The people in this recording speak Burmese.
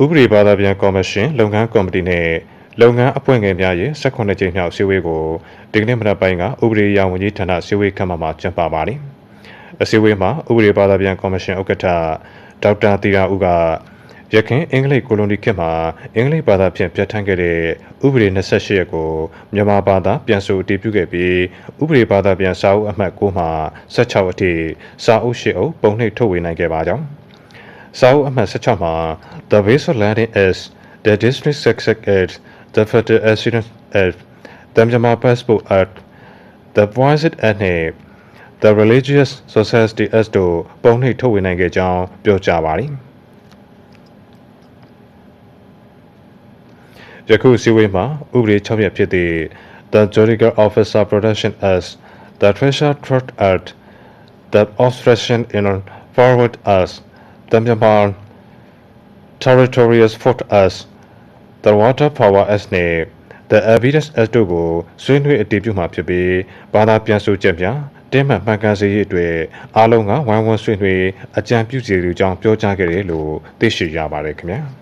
ဥပဒေဘာသာပြန်ကော်မရှင်လုပ်ငန်းကော်မတီနဲ့လုပ်ငန်းအဖွဲ့ငယ်များရဲ့18ကြိမ်မြောက်စည်းဝေးကိုဒီကနေ့မနက်ပိုင်းကဥပဒေရေးဝန်ကြီးဌာနစည်းဝေးခန်းမမှာကျင်းပပါတယ်။အစည်းအဝေးမှာဥပဒေဘာသာပြန်ကော်မရှင်ဥက္ကဋ္ဌဒေါက်တာတီရာဦးကရခင်အင်္ဂလိပ်ကိုလိုနီခေတ်မှာအင်္ဂလိပ်ဘာသာဖြင့်ပြဋ္ဌာန်းခဲ့တဲ့ဥပဒေ28ရက်ကိုမြန်မာဘာသာပြန်ဆိုအတည်ပြုခဲ့ပြီးဥပဒေဘာသာပြန်စာအုပ်အမှတ်9မှာ16အထိစာအုပ်8အုပ်ပုံနှိပ်ထုတ်ဝေနိုင်ခဲ့ပါကြောင်း စာအုပ်အမှတ်16မှာ The base of landing is the district success act the federal accident act the Myanmar passport act the voice act နဲ့ the religious society act တို့ပုံနှိပ်ထုတ်ဝေနိုင်ခဲ့ကြောင်းပြောကြားပါတယ်ယခုစည်းဝေးမှာဥပဒေ6ရပ်ဖြစ်သည့် the judicial officer protection act the treasure trust act the obstruction in forward act The Myanmar Territorial Fort Act the Water Power Act နဲ့ the Evidence Act တို့ကိုဆွေးနွေးအတည်ပြုမှာဖြစ်ပြီးဘာသာပြန်ဆိုချက်များတင်းမှန်မှန်ကန်စေရေးအတွက်အားလုံးကဝိုင်းဝန်းဆွေးနွေးအကြံပြုစီသူကြောင့်ပြောကြားခဲ့တယ်လို့သိရှိရပါတယ်ခင်ဗျာ။